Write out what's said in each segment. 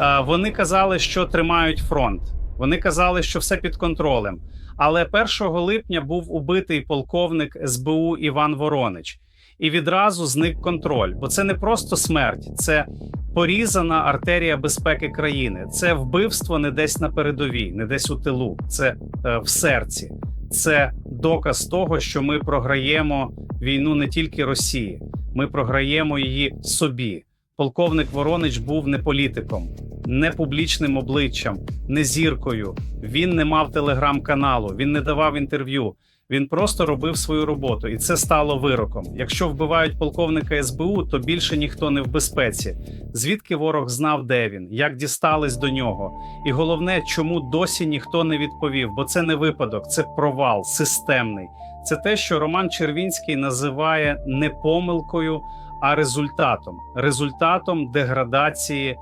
Е, Вони казали, що тримають фронт. Вони казали, що все під контролем. Але 1 липня був убитий полковник СБУ Іван Воронич, і відразу зник контроль. Бо це не просто смерть, це порізана артерія безпеки країни. Це вбивство не десь на передовій, не десь у тилу, це е, в серці. Це доказ того, що ми програємо війну не тільки Росії, ми програємо її собі. Полковник Воронич був не політиком, не публічним обличчям, не зіркою. Він не мав телеграм-каналу, він не давав інтерв'ю. Він просто робив свою роботу, і це стало вироком. Якщо вбивають полковника СБУ, то більше ніхто не в безпеці. Звідки ворог знав, де він, як дістались до нього, і головне, чому досі ніхто не відповів, бо це не випадок, це провал системний. Це те, що Роман Червінський називає не помилкою, а результатом результатом деградації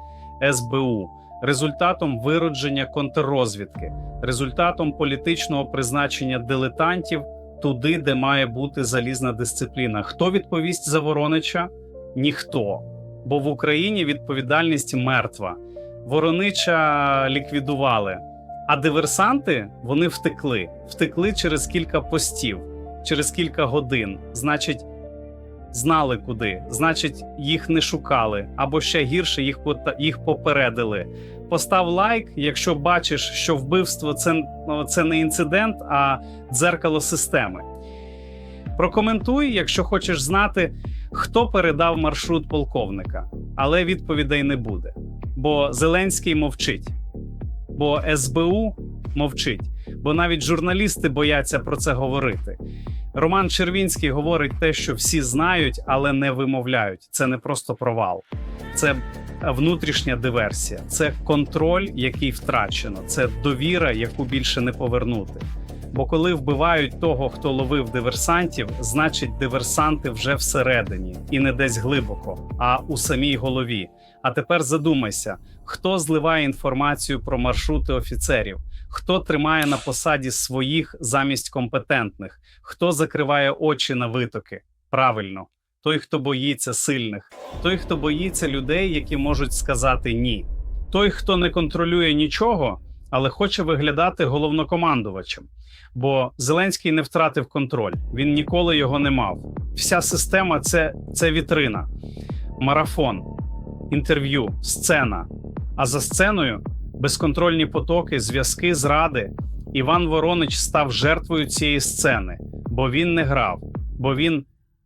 СБУ, результатом виродження контррозвідки, результатом політичного призначення дилетантів туди, де має бути залізна дисципліна. Хто відповість за Воронича? Ніхто. Бо в Україні відповідальність мертва. Воронича ліквідували. А диверсанти вони втекли. Втекли через кілька постів, через кілька годин. Значить, знали куди. Значить, їх не шукали, або ще гірше їх їх попередили. Постав лайк, якщо бачиш, що вбивство це, це не інцидент, а дзеркало системи. Прокоментуй, якщо хочеш знати, хто передав маршрут полковника, але відповідей не буде. Бо Зеленський мовчить, бо СБУ мовчить, бо навіть журналісти бояться про це говорити. Роман Червінський говорить те, що всі знають, але не вимовляють. Це не просто провал, це внутрішня диверсія, це контроль, який втрачено, це довіра, яку більше не повернути. Бо коли вбивають того, хто ловив диверсантів, значить диверсанти вже всередині і не десь глибоко, а у самій голові. А тепер задумайся, хто зливає інформацію про маршрути офіцерів, хто тримає на посаді своїх замість компетентних, хто закриває очі на витоки. Правильно, той, хто боїться сильних, той, хто боїться людей, які можуть сказати ні, той, хто не контролює нічого, але хоче виглядати головнокомандувачем. Бо Зеленський не втратив контроль, він ніколи його не мав. Вся система це, це вітрина, марафон, інтерв'ю, сцена. А за сценою безконтрольні потоки, зв'язки, зради. Іван Воронич став жертвою цієї сцени, бо він не грав, бо він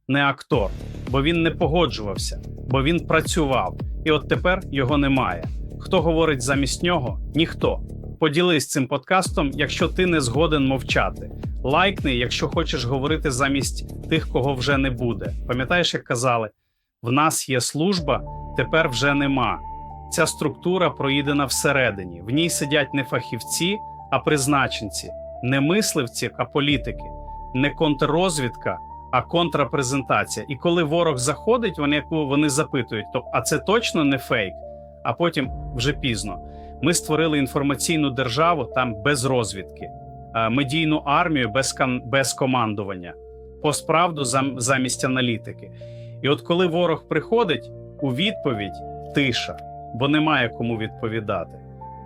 не актор, бо він не погоджувався, бо він працював. І от тепер його немає. Хто говорить замість нього? Ніхто. Поділись цим подкастом, якщо ти не згоден мовчати. Лайкни, якщо хочеш говорити замість тих, кого вже не буде. Пам'ятаєш, як казали: в нас є служба, тепер вже нема. Ця структура проїдена всередині. В ній сидять не фахівці, а призначенці, не мисливці, а політики, не контррозвідка, а контрапрезентація. І коли ворог заходить, вони вони запитують: то а це точно не фейк? А потім вже пізно. Ми створили інформаційну державу там без розвідки, е, медійну армію без без командування, постправду замість аналітики. І от коли ворог приходить, у відповідь тиша, бо немає кому відповідати.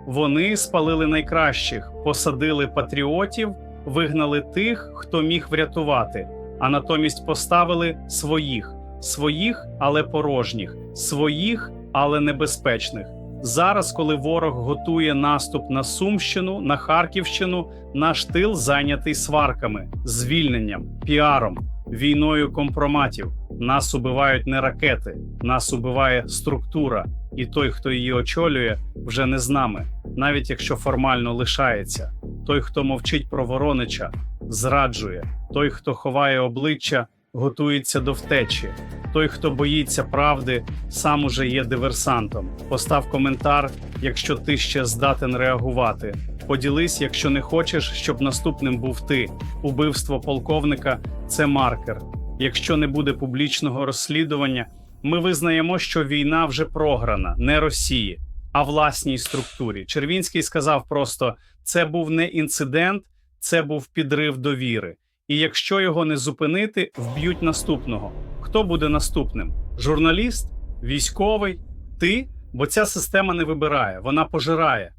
Вони спалили найкращих, посадили патріотів, вигнали тих, хто міг врятувати, а натомість поставили своїх, своїх, але порожніх, своїх, але небезпечних. Зараз, коли ворог готує наступ на Сумщину, на Харківщину, наш тил зайнятий сварками, звільненням, піаром, війною компроматів. Нас убивають не ракети, нас убиває структура, і той, хто її очолює, вже не з нами, навіть якщо формально лишається. Той, хто мовчить про Воронича, зраджує. Той, хто ховає обличчя, готується до втечі. Той, хто боїться правди, сам уже є диверсантом. Постав коментар, якщо ти ще здатен реагувати. Поділись, якщо не хочеш, щоб наступним був ти. Убивство полковника це маркер. Якщо не буде публічного розслідування, ми визнаємо, що війна вже програна не Росії, а власній структурі. Червінський сказав просто: це був не інцидент, це був підрив довіри. І якщо його не зупинити, вб'ють наступного. Хто буде наступним? Журналіст, військовий, ти Бо ця система не вибирає, вона пожирає.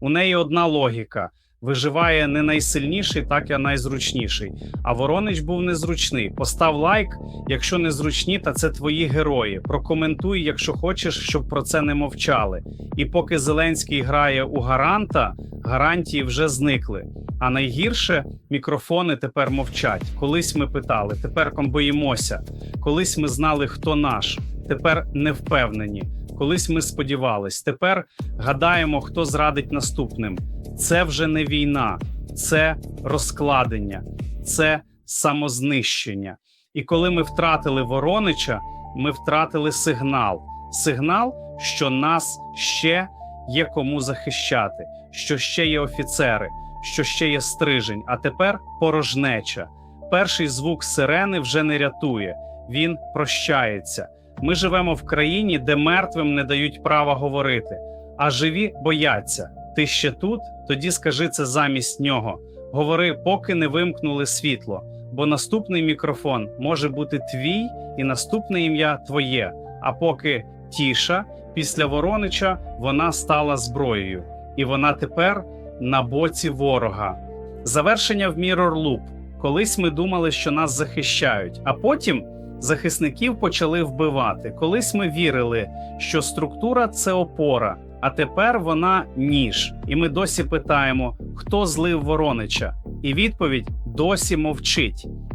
У неї одна логіка: виживає не найсильніший, так і найзручніший. А Воронич був незручний. Постав лайк, якщо незручні, та це твої герої. Прокоментуй, якщо хочеш, щоб про це не мовчали. І поки Зеленський грає у гаранта, гарантії вже зникли. А найгірше мікрофони тепер мовчать. Колись ми питали, тепер боїмося. Колись ми знали, хто наш, тепер не впевнені. Колись ми сподівались, тепер гадаємо, хто зрадить наступним. Це вже не війна, це розкладення, це самознищення. І коли ми втратили Воронича, ми втратили сигнал. Сигнал, що нас ще є кому захищати, що ще є офіцери, що ще є стрижень, а тепер порожнеча. Перший звук сирени вже не рятує, він прощається. Ми живемо в країні, де мертвим не дають права говорити, а живі бояться. Ти ще тут? Тоді скажи це замість нього. Говори, поки не вимкнули світло, бо наступний мікрофон може бути твій, і наступне ім'я твоє. А поки тіша, після Воронича вона стала зброєю, і вона тепер на боці ворога. Завершення в Mirror Loop. Колись ми думали, що нас захищають, а потім захисників почали вбивати. Колись ми вірили, що структура це опора, а тепер вона ніж. І ми досі питаємо, хто злив Воронича, і відповідь досі мовчить.